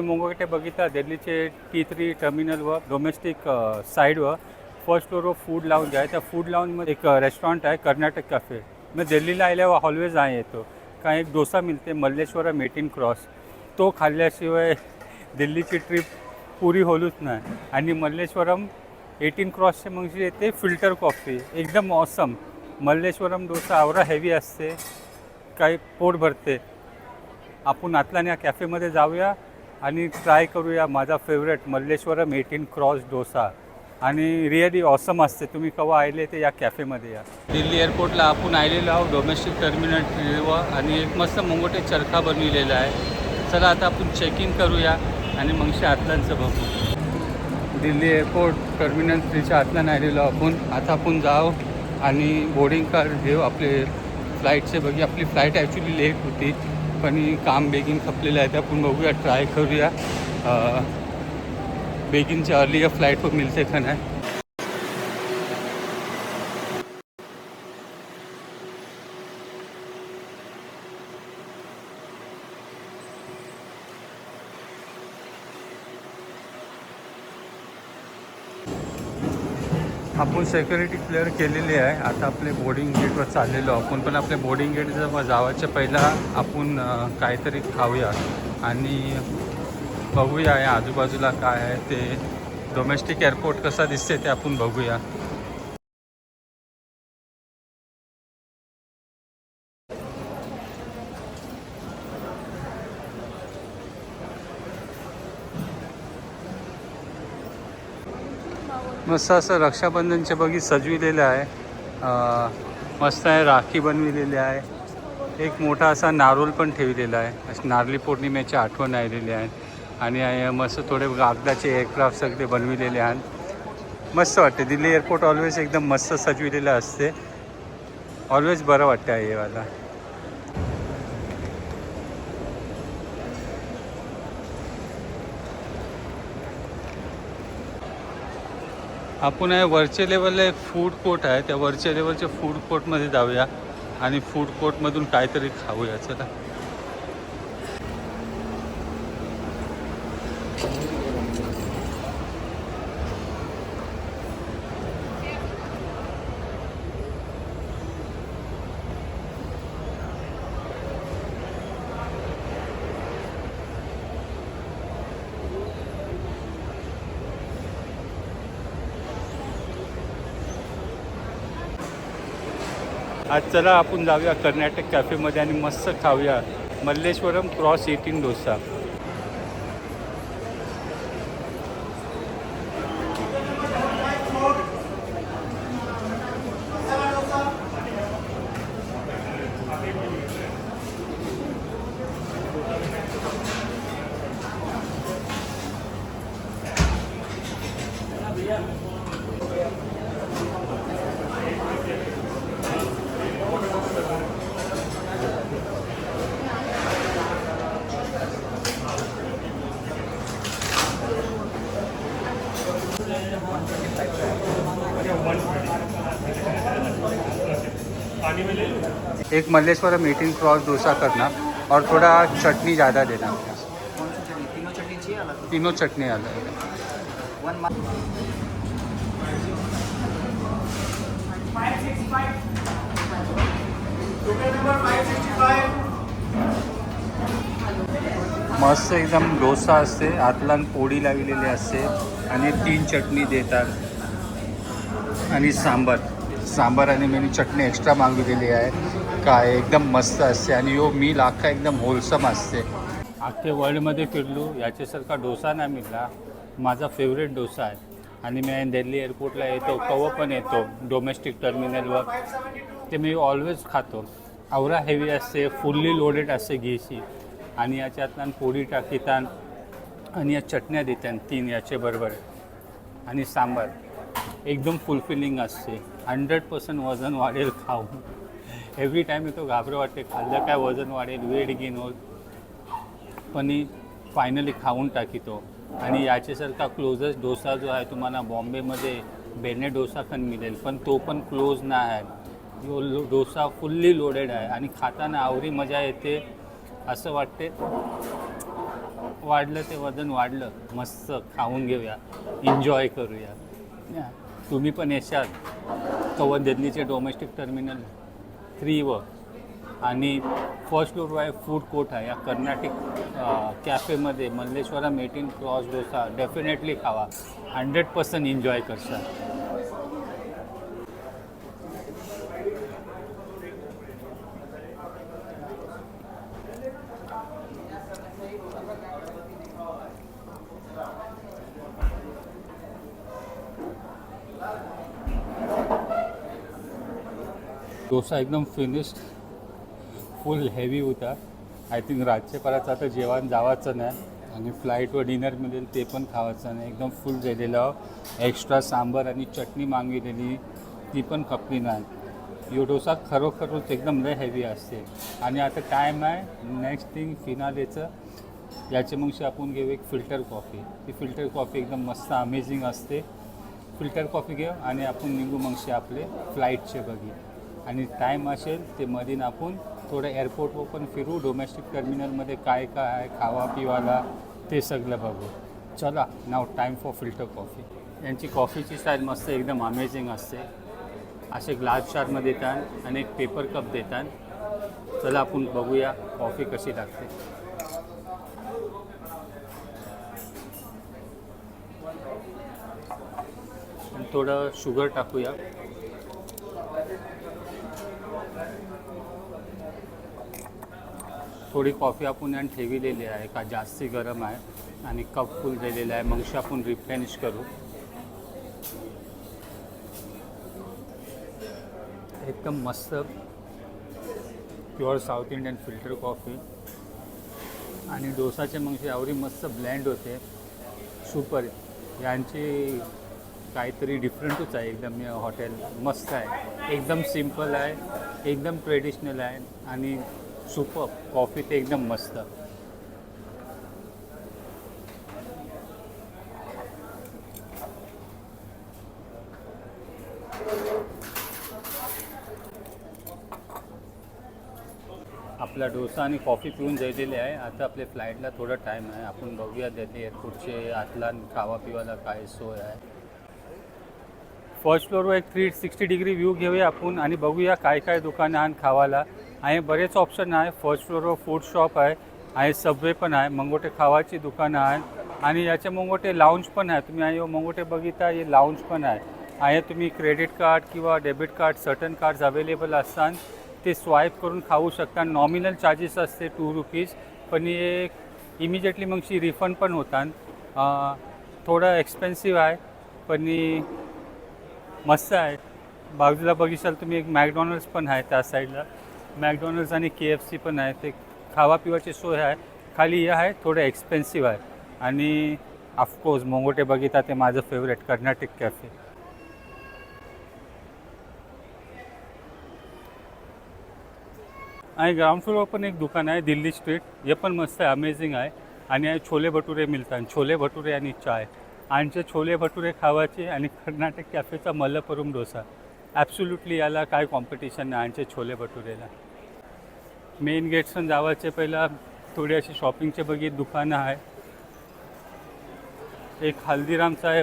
मुंगटे बघितला दिल्लीचे T three टर्मिनलवर डोमेस्टिक साईडवर फर्स्ट फ्लोरवर फूड लाऊंज आहे. त्या फूड लाऊंजमध्ये एक रेस्टॉरंट आहे कर्नाटक कॅफे मी दिल्लीला आल्यावर ऑलवेज आहे येतो का एक डोसा मिळते मल्लेश्वरम एटीन क्रॉस तो खाल्ल्याशिवाय दिल्लीची ट्रिप पुरी होलूच नाही. आणि मल्लेश्वरम एटीन क्रॉसचे मग जे येते फिल्टर कॉफी एकदम ऑसम मल्लेश्वरम डोसा आवरा हेवी असते. काही पोट भरते. आपण आतल्या या कॅफेमध्ये जाऊया. आणि ट्राय करूया माझा favourite Malleshwaram eighteen cross dosa. आणि रिअली ऑसम असते. तुम्ही केव्हा आले ते या कॅफेमध्ये या. दिल्ली एअरपोर्टला आपण आलेलो आहोत डोमेस्टिक टर्मिनल आणि एक मस्त मुंगोटे चरखा बनविलेला आहे. चला आता आपण चेक इन करूया आणि मगशी आतल्यांचं बघू. दिल्ली एअरपोर्ट टर्मिनल थ्रीच्या आतल्यानं आलेलो आपण. आता आपण जाऊ आणि बोर्डिंग कार्ड घेऊ. आपले फ्लाईटचे बघी. आपली फ्लाईट ॲक्च्युली लेट होती. पण ही काम बेगीन खपलेलं आहे ते आपण बघूया ट्राय करूया. बेगिनच्या बेगीनच्या अर्ली या फ्लाईटवर मिळते का नाही आपण सेक्युरिटी क्लिअर केलेली आहे. आता आपले बोर्डिंग गेटवर चाललेलो आपण पण आपल्या बोर्डिंग गेट जवळ जावाच्या पहिला आपण काहीतरी खाऊया आणि बघूया या आजूबाजूला काय आहे ते. डोमेस्टिक एअरपोर्ट कसा दिसते ते आपण बघूया. मस्त असं रक्षाबंधनच्या बघी सजविलेलं आहे. मस्त आहे राखी बनविलेली आहे. एक मोठा असा नारोल पण ठेवलेला आहे. अशी नारळी पौर्णिमेची आठवण आलेली आहे. आणि मस्त थोडे कागदाचे एअरक्राफ्ट सगळे बनविलेले आहेत. मस्त वाटते. दिल्ली एअरपोर्ट ऑलवेज एकदम मस्त सजविलेलं असते. ऑलवेज बरं वाटतं आहे हेवाला आपण आहे वरच्या लेवलला एक फूड कोर्ट आहे. त्या वरच्या लेवलच्या फूड कोर्टमध्ये जाऊया आणि फूड कोर्टमधून काहीतरी खाऊया. चला. आज चला आपण जाऊया कर्नाटक कॅफेमध्ये आणि मस्त खाऊया. Malleshwaram cross eighteen dosa. एक मल्लेश्वरम एटीन क्रॉस डोसा करना और थोड़ा चटनी ज़्यादा देना। कौन सी चटनी तीनों चटनी अलग तीनों चटनी अलग मस्त एकदम डोसा असते आतला पोळी लावलेली असते आणि तीन चटणी देतात आणि सांबार. सांबार आणि मी चटणी एक्स्ट्रा मागविलेली आहे. काय एकदम मस्त असते आणि यो मील अख्खा एकदम होलसम असते. अख्खे वर्ल्डमध्ये फिरलो याच्यासारखा डोसा नाही मिळाला. माझा फेवरेट डोसा आहे. आणि मी दिल्ली एअरपोर्टला येतो कवं पण येतो डोमेस्टिक टर्मिनलवर ते मी ऑलवेज खातो. आवरा हेवी असते फुल्ली लोडेड असते घीशी आणि याच्यातनं पोळी टाकीतान आणि या चटण्या देतात तीन याचे बरोबर. आणि सांबार. एकदम फुलफिलिंग असते. हंड्रेड पर्सेंट वजन वाढेल खाऊन. एव्हरी टाईम येतो घाबरं वाटते. खाल्लं काय वजन वाढेल वेट गेन होईल. पण फायनली खाऊन टाकीतो. आणि याच्यासारखा क्लोजच डोसा जो आहे तुम्हाला बॉम्बेमध्ये बेने डोसा पण मिळेल पण तो पण क्लोज नाही आहे. जो डोसा फुल्ली लोडेड आहे. आणि खाताना आवरी मजा येते असं वाटते. वाढलं ते वजन वाढलं मस्त खाऊन घेऊया. एन्जॉय करूया. तुम्ही पण येशाल. कवन दिल्लीचे डोमेस्टिक टर्मिनल थ्री व. आणि फर्स्ट फ्लोअर आहे फूड कोर्ट आहे. या कर्नाटिक कॅफेमध्ये Malleshwaram eighteen cross dosa definitely खावा. हंड्रेड पर्सेंट एन्जॉय करशाल. डोसा एकदम फिनिश्ड फुल हेवी होता. आय थिंक रातचे परत आता जेवण जावाचं नाही. आणि फ्लाईटवर डिनर मिळेल ते पण खावायचं नाही. एकदम फुल झालेलं. एक्स्ट्रा सांबर आणि चटणी मागविलेली ती पण खपली नाही. यो डोसा खरोखरच एकदम लय हेवी असते. आणि आता टाईम आहे. नेक्स्ट थिंग फिनालेचं याचे मगशी आपण घेऊ एक फिल्टर कॉफी ती फिल्टर कॉफी एकदम मस्त अमेझिंग असते. फिल्टर कॉफी घेऊ आणि आपण निघू मगशी आपले फ्लाईटचे बघी. आणि टाईम असेल ते मधीन आपण थोडं एअरपोर्टवर पण फिरू डोमेस्टिक टर्मिनलमध्ये काय काय आहे खावा पिवाला ते सगळं बघू. चला नाव टाईम फॉर फिल्टर कॉफी यांची कॉफीची स्टाईल मस्त एकदम अमेझिंग असते. असे ग्लास चारमध्ये देतात आणि एक पेपर कप देतात. चला आपण बघूया कॉफी कशी लागते. थोडं शुगर टाकूया. थोडी कॉफी आपण यांनी ठेवलेली आहे का जास्ती गरम आहे आणि कप फुल दिलेला आहे मगशी आपण रिप्लेनिश करू. एकदम मस्त pure South Indian filter coffee. आणि डोसाचे मगशी आवरी मस्त ब्लँड होते. सुपर. यांची काहीतरी डिफरंटच आहे एकदम हॉटेल. मस्त आहे. एकदम सिंपल आहे एकदम ट्रेडिशनल आहे आणि सुपर कॉफी ते एकदम मस्त. आपला डोसा आणि कॉफी पिऊन झालेले आहे. आता आपल्या फ्लाईटला थोडा टाईम आहे. आपण बघूया दिल्ली एअरपोर्टचे आतला खावा पिवाला काय सोय आहे. फर्स्ट फ्लोअरवर एक थ्री सिक्स्टी डिग्री व्ह्यू घेऊया आपण आणि बघूया काय काय दुकानं आहे खावाला. आणि बरेच ऑप्शन आहे. फर्स्ट फ्लोअरवर फूड शॉप आहे आणि सबवे पण आहे मंगोटे खावाची दुकानं आहेत आणि याच्या मंगोटे लाऊंज पण आहे. तुम्ही आणि मंगोटे बघिता हे लाऊंज पण आहे. आहे तुम्ही क्रेडिट कार्ड किंवा debit card certain cards available असतात ते स्वाईप करून खाऊ शकता. नॉमिनल चार्जेस असते टू रुपीज पण हे इमिजिएटली मगशी रिफंड पण होतात. थोडं एक्सपेन्सिव्ह आहे पण मस्त आहे. बाजूला बघिशाल तुम्ही एक मॅकडॉनल्ड्स पण आहे त्या साईडला मॅकडॉनल्ड्स आणि के एफ सी पण आहे. ते खावा पिवाची सोय आहे. खाली हे आहे थोडं एक्सपेन्सिव्ह आहे. आणि ऑफकोर्स मोंगोटे बघिता ते माझं फेवरेट कर्नाटक कॅफे आणि ग्राउंड फ्लोअरवर पण एक दुकान आहे दिल्ली स्ट्रीट हे पण मस्त आहे अमेझिंग आहे. आणि छोले भटुरे मिळतात. छोले भटुरे आणि चाय. आणचे छोले भटुरे खावायचे आणि कर्नाटक कॅफेचा मल्लपुरम डोसा. ॲब्सोल्युटली याला काय कॉम्पिटिशन नाही आणचे छोले भटुरेला. मेन गेट्सन जावाचे पहिला थोडी अशी शॉपिंगचे बघित दुकानं आहे एक हल्दीरामचा आहे.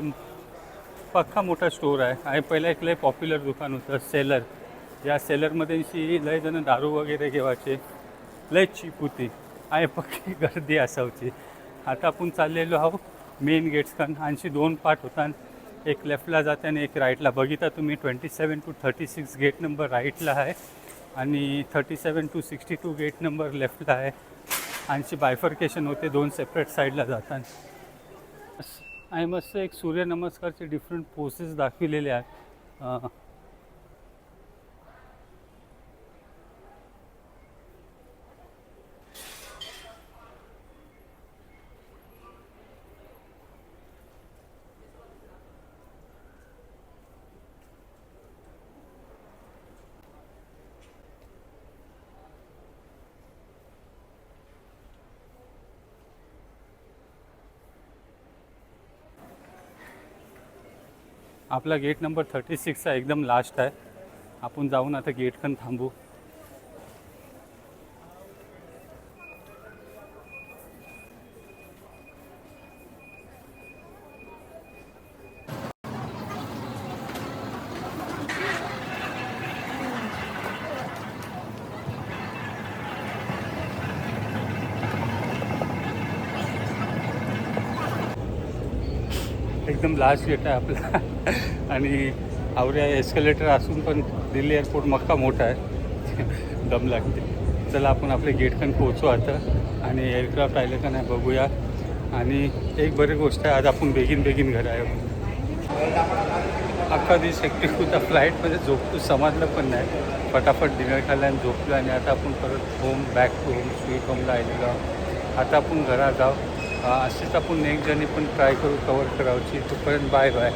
पक्का मोठा स्टोर आहे. आणि पहिला एक लय पॉप्युलर दुकान होतं सेलर. या सेलरमध्ये लय जण दारू वगैरे घेवायचे. लय चीप होती. आहे पक्की गर्दी असायची. आता आपण चाललेलो आहोत मेन गेट्सकन आणखी दोन पार्ट होतात. एक लेफ्टला जाते आणि एक राईटला. बघिता तुम्ही twenty seven two thirty six gate number राईटला आहे. आणि thirty seven two sixty two gate number लेफ्टला आहे. आणखी बायफर्केशन होते दोन सेपरेट साईडला जातात आणि मस्त एक सूर्यनमस्कारचे डिफरंट पोसेस दाखविलेले आहेत. आपला गेट नंबर थर्टी सिक्सचा एकदम लास्ट आहे. आपण जाऊन आता गेटकन थांबू. एकदम लास्ट गेट आहे आपला. आणि आवऱ्या एस्केलेटर असून पण दिल्ली एअरपोर्ट मक्का मोठा आहे. दम लागते. चला आपण आपल्या गेटकन पोहोचू आता. आणि एअरक्राफ्ट आले का नाही बघूया. आणि एक बरी गोष्ट आहे आज आपण बेगीन बेगीन घर आहे अख्खा दिवस एकटी होता. फ्लाईटमध्ये झोपतो समजलं पण नाही. फटाफट डिनर खाल्ला आणि झोपलं. आणि आता आपण परत home back to home sweet होमला आलेलो आहोत. आता आपण घरात जाऊ अशीच आपण नेक्स्ट जर्नी पण ट्राय करू कवर करावची तोपर्यंत बाय बाय